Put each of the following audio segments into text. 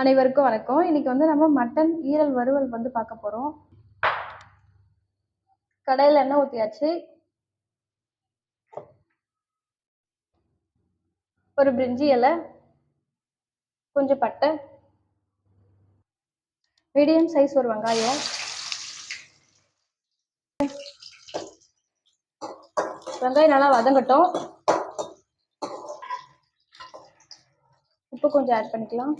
அனைவருக்கும் வணக்கம். இன்னைக்கு வந்து நம்ம மட்டன் ஈரல் வறுவல் வந்து பார்க்க போகிறோம் கடையில் எண்ணெய் ஊற்றியாச்சு ஒரு பிரிஞ்சி இலை கொஞ்சம் பட்டை மீடியம் சைஸ் ஒரு வெங்காயம். வெங்காயம் நல்லா வதங்கட்டும். உப்பு கொஞ்சம் ஆட் பண்ணிக்கலாம்.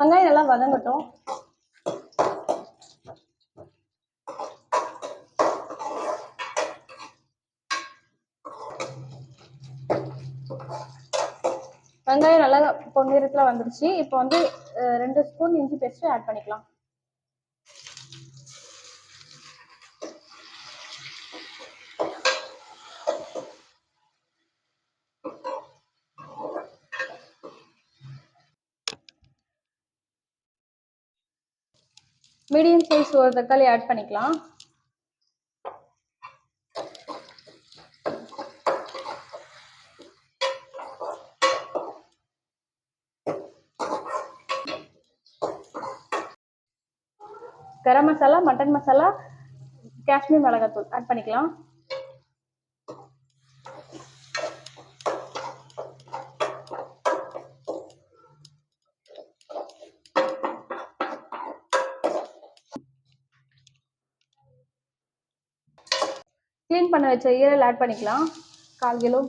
வெங்காயம் நல்லா வதங்கட்டும். வெங்காயம் நல்லா பொன்னிறத்தில் வந்துருச்சு. இப்போ வந்து ரெண்டு ஸ்பூன் இஞ்சி பேஸ்ட்டு ஆட் பண்ணிக்கலாம். மீடியம் சைஸ் ஒரு தக்காளி ஆட் பண்ணிக்கலாம். கரம் மசாலா மட்டன் மசாலா காஷ்மீர் மிளகாத்தூள் ஆட் பண்ணிக்கலாம். க்ளீன் பண்ண வச்ச ஈரல் ஆட் பண்ணிக்கலாம். கால் கிலோ.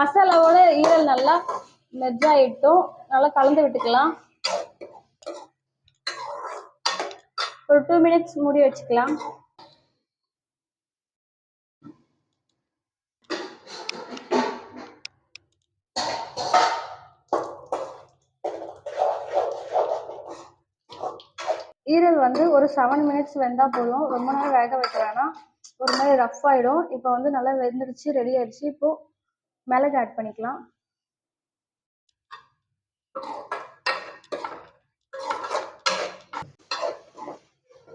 மசாலாவோட ஈரல் நல்லா மெர்ஜ் நல்லா கலந்து விட்டுக்கலாம். ஒரு டூ மினிட்ஸ் மூடி வச்சுக்கலாம். ஈரல் வந்து ஒரு செவன் மினிட்ஸ் வெந்தால் போதும். ரொம்ப நேரம் வேக வைக்க வேணாம். ஒரு மாதிரி ரஃப் ஆகிடும் இப்போ வந்து நல்லா வெந்துருச்சு ரெடி ஆயிடுச்சு. இப்போ மிளகு ஆட் பண்ணிக்கலாம்.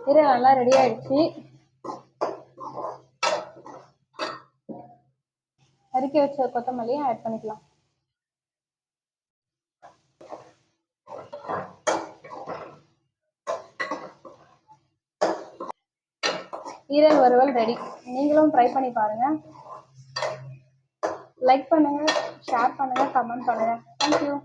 ஈரல் நல்லா ரெடி ஆயிடுச்சு. நறுக்கி வச்ச கொத்தமல்லியும் ஆட் பண்ணிக்கலாம். ஈரல் வறுவல் ரெடி நீங்களும் ட்ரை பண்ணி பாருங்கள் லைக் பண்ணுங்கள் ஷேர் பண்ணுங்கள் கமெண்ட் பண்ணுங்கள் தேங்க்யூ